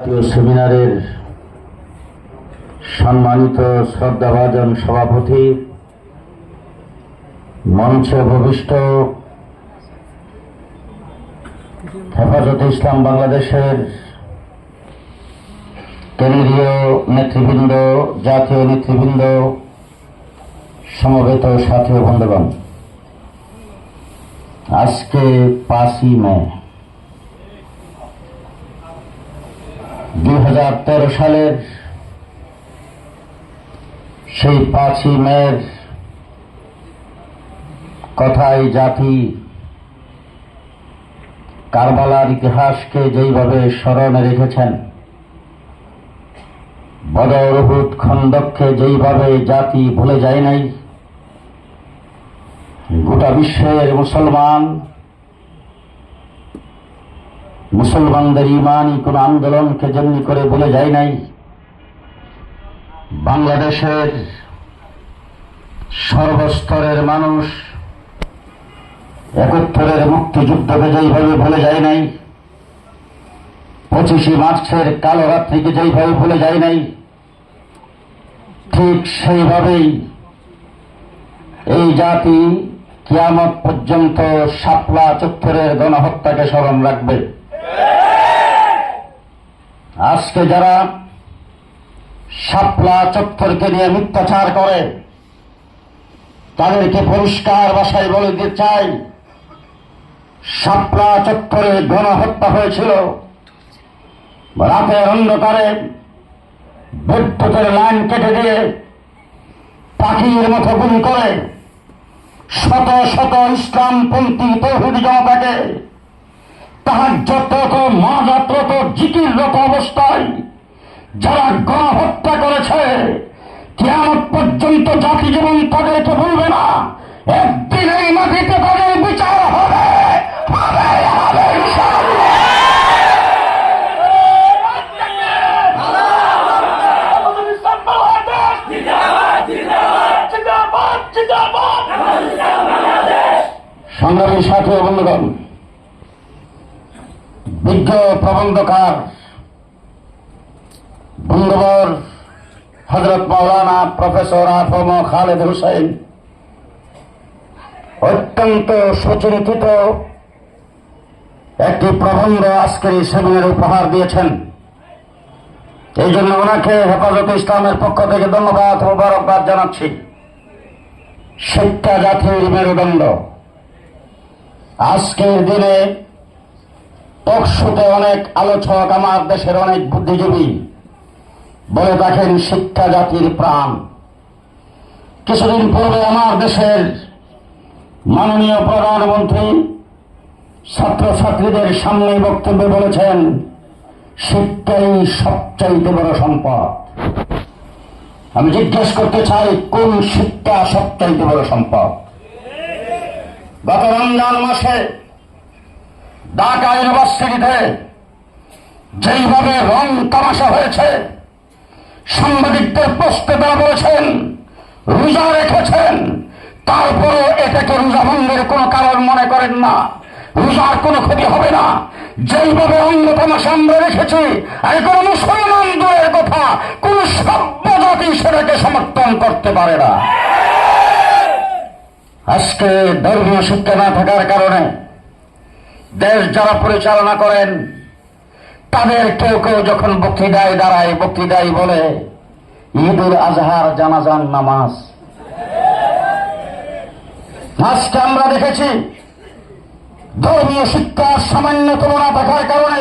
জাতীয় সেমিনারের সম্মানিত শ্রদ্ধাভাজন সভাপতি, মঞ্চে ভবিষ্ঠ, হেফাজতে ইসলাম বাংলাদেশের কেন্দ্রীয় নেতৃবৃন্দ, জাতীয় নেতৃবৃন্দ, সমবেত সাথী বন্ধুগণ, আজকে পাঁচই মে। সালের সেই পাঁচই মের কথাই জাতি কারবালার ইতিহাসকে যেইভাবে স্মরণে রেখেছেন, বদর উহুদ খন্দককে যেইভাবে জাতি ভুলে যায় নাই, গোটা বিশ্বের মুসলমান মুসলমানদের ইমানই কোন আন্দোলনকে যেমনি করে বলে যায় নাই, বাংলাদেশের সর্বস্তরের মানুষ একত্তরের মুক্তিযুদ্ধকে যেইভাবে ভুলে যায় নাই, পঁচিশে মার্চের কালো রাত্রিকে যেইভাবে ভুলে যায় নাই, ঠিক সেইভাবেই এই জাতি কিয়ামত পর্যন্ত শাপলা চত্বরের গণহত্যাকে স্মরণ রাখবে। আজকে যারা শাপলা চত্বরকে নিয়ে মিথ্যাচার করে, তাদেরকে পরিষ্কার বাসায় বলে দিতে চাই, শাপলা চত্বরে গণহত্যা হয়েছিল। রাতের অন্ধকারে বিদ্যুতের লাইন কেটে দিয়ে পাখির মতো গুলি করে শত শত ইসলামপন্থী তৌহিদি জনতাকে তাহার যত মাজাত্রত জিকিররত অবস্থায়, যারা গণহত্যা করেছে কেমন পর্যন্ত জাতি জীবন তাদেরকে বলবে না। একদিন এই মাটিতে তাদের বিচার হবে। সংগ্রামী সাথী বন্ধুগণ বিজ্ঞ প্রবন্ধকার বঙ্গবর হজরত মাওলানা প্রফেসর আফম খালেদ হোসেন অত্যন্ত সুচিন্তিত একটি প্রবন্ধ আজকের সেমিনারে উপহার দিয়েছেন। এই জন্য ওনাকে হেফাজত ইসলামের পক্ষ থেকে ধন্যবাদ ও মোবারকবাদ জানাচ্ছি। শিক্ষা জাতির মেরুদণ্ড। আজকের দিনে টকশুতে অনেক আলোচক আমার দেশের অনেক বুদ্ধিজীবী। বলে থাকেন শিক্ষা জাতির প্রাণ। কিছুদিন পূর্বে আমার দেশের মাননীয় প্রধানমন্ত্রী ছাত্রছাত্রীদের সামনে বক্তব্যে বলেছেন, শিক্ষাই সবচাইতে বড় সম্পদ। আমি জিজ্ঞেস করতে চাই, কোন শিক্ষা সবচাইতে বড় সম্পদ? গত রমজান মাসে ঢাকা ইউনিভার্সিটিতে যেইভাবে রং তামাশা হয়েছে, সাংবাদিকদের প্রশ্নে তারা বলেছেন, রোজা রেখেছেন তারপরে এটাকে রোজা ভঙ্গের কোনো কারণ মনে করেন না। রোজার কোনো ক্ষতি হবে না। যেইভাবে অঙ্গ তামাশা আমরা রেখেছি আর কোনো মুসলমান দূরের কথা কোন সভ্য জাতি সেটাকে সমর্থন করতে পারে না। আজকে ধর্মীয় শিক্ষা না থাকার কারণে দেশ যারা পরিচালনা করেন, তাদের কেউ কেউ যখন বক্তৃতায় দাঁড়ায়, বক্তৃতায় বলে, ঈদুল আজহার জানাজান নামাজ। আজকে আমরা দেখেছি। ধর্মীয় শিক্ষার সামান্য তুলনা থাকার কারণে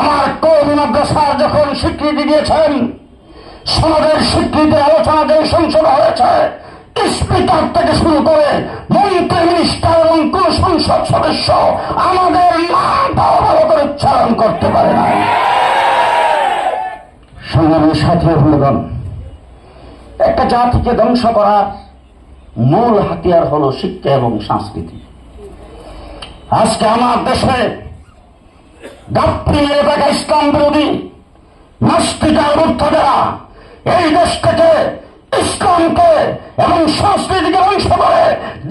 আমার কৌমি মাদ্রাসার যখন স্বীকৃতি দিয়েছেন, সমাজের স্বীকৃতির আলোচনা যে সংসদ হয়েছে স্পিকার থেকে শুরু করে মন্ত্রী মিনিস্টার এবং সংসদ সদস্য আমাদের নামটাও ভালো করে উচ্চারণ করতে পারে না। সংগ্রামী সাথী ভূমিগণ একটা জাতিকে ধ্বংস করার মূল হাতিয়ার হলো শিক্ষা এবং সংস্কৃতি। আজকে আমার দেশে গাপ্পি এলাকা ইসলাম বিরোধী নাস্তিকার মুক্তদেরা এই দেশ থেকে ইসলামকে এবং সংস্কৃতিকে ধ্বংস করে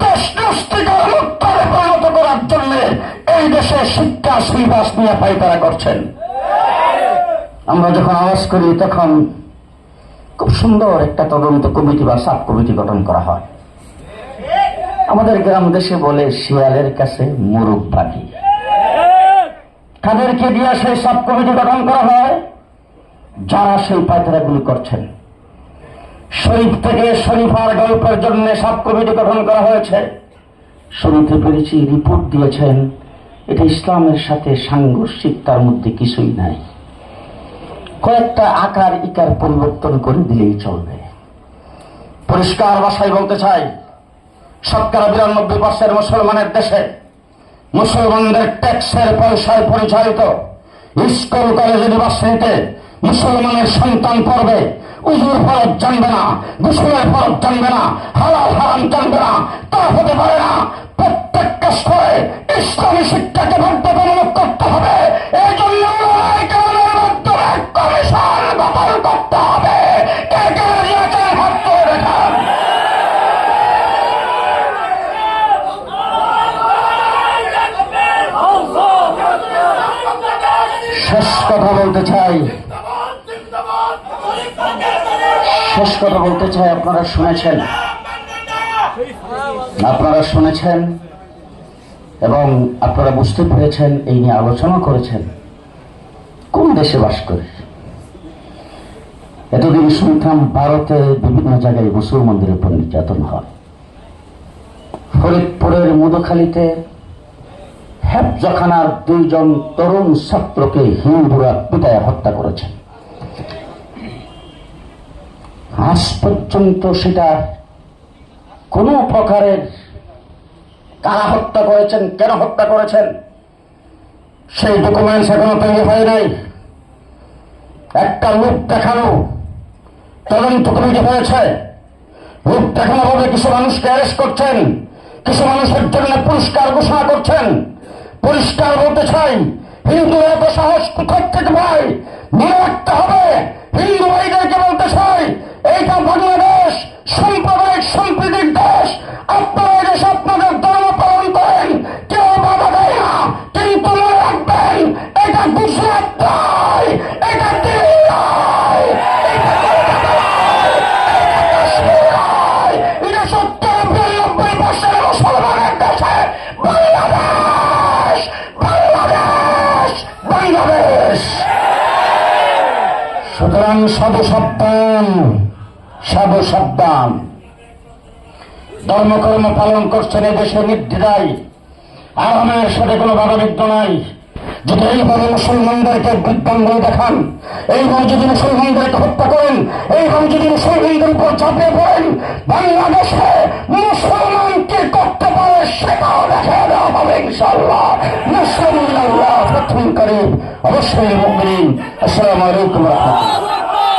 দেশ নাস্তিকার মুক্তরে পরিণত করার জন্য এই দেশে শিক্ষা শ্রীবাস নিয়ে পাইতারা করছেন। আমরা যখন আওয়াজ করি, তখন খুব সুন্দর একটা তদন্ত কমিটি বা সাব কমিটি গঠন করা হয়। আমাদের গ্রাম দেশে বলে, শিয়ালের কাছে মুরুখ বাকি তাদেরকে দিয়ে সেই সাব কমিটি গঠন করা হয়? যারা সেই পায়তারাগুলি করছেন। শরীফ থেকে শরীফার গল্পের জন্য সাব কমিটি গঠন করা হয়েছে। শুনতে পেরেছি রিপোর্ট দিয়েছেন, এটা ইসলামের সাথে সাংঘর্ষিক, তার মধ্যে কিছুই নাই। কয়েকটা আকার ইকার পরিবর্তন করে দিলেই চলবে। পরিষ্কার ভাষায় বলতে চাই, শতকরা বিরানব্বই পার্সেন্ট মুসলমানের দেশে মুসলমানদের ট্যাক্সের পয়সায় পরিচালিত স্কুল কলেজ ইউনিভার্সিটিতে মুসলমানের সন্তান পড়বে উজুর ফরজ জানবে না, গুসলের ফরজ জানবে না, হালাল হারাম জানবে না, তা হতে পারে না। প্রত্যেকটা স্তরে ইসলামী শিক্ষাকে বাধ্যতামূলক করতে হবে। এই জন্য শেষ কথা বলতে চাই। শেষ কথা বলতে চাই আপনারা শুনেছেন। আপনারা শুনেছেন এবং আপনারা বুঝতে পেরেছেন, এই নিয়ে আলোচনা করেছেন। কোন দেশে বাস করে? এতদিন শুনতাম ভারতে বিভিন্ন জায়গায় মুসলমানদের উপর নির্যাতন হয়। ফরিদপুরের মধুখালীতে হেফজখানার দুইজন তরুণ ছাত্রকে হিন্দুরা পিতায় হত্যা করেছে আজ পর্যন্ত সেটা কোন প্রকারের কারা হত্যা করেছেন, কেন হত্যা করেছেন, সেই ডকুমেন্টস এখনও তৈরি হয় নাই। একটা লোক দেখানো তদন্ত কমিটি হয়েছে। লোক দেখানো ভাবে কিছু মানুষকে অ্যারেস্ট করছেন, কিছু মানুষের জন্য পুরস্কার ঘোষণা করছেন। পরিষ্কার বলতে চাই হিন্দু এত সাহস, কোথার থেকে পায় মনে সাবধান সাধু সাবধান ধর্মকর্ম পালন করছেন এই দেশে নির্দ্বিধায়। আরামের সাথে কোনো বাধাবিঘ্ন নাই। যদি এইভাবে মুসলমানদেরকে বিভ্রান্ত দেখান, এইভাবে যদি মুসলমানদেরকে হত্যা করেন, এইভাবে যদি মুসলমানদের উপর চাপিয়ে পড়েন, বাংলাদেশে মুসলমানকে করতে পারে সেটাও দেখা দেওয়া হবে ইনশাল্লাহ মুসলমান প্রথম করিব অবশ্যই মুমিন। আসসালামু আলাইকুম রহমতুল্লাহ।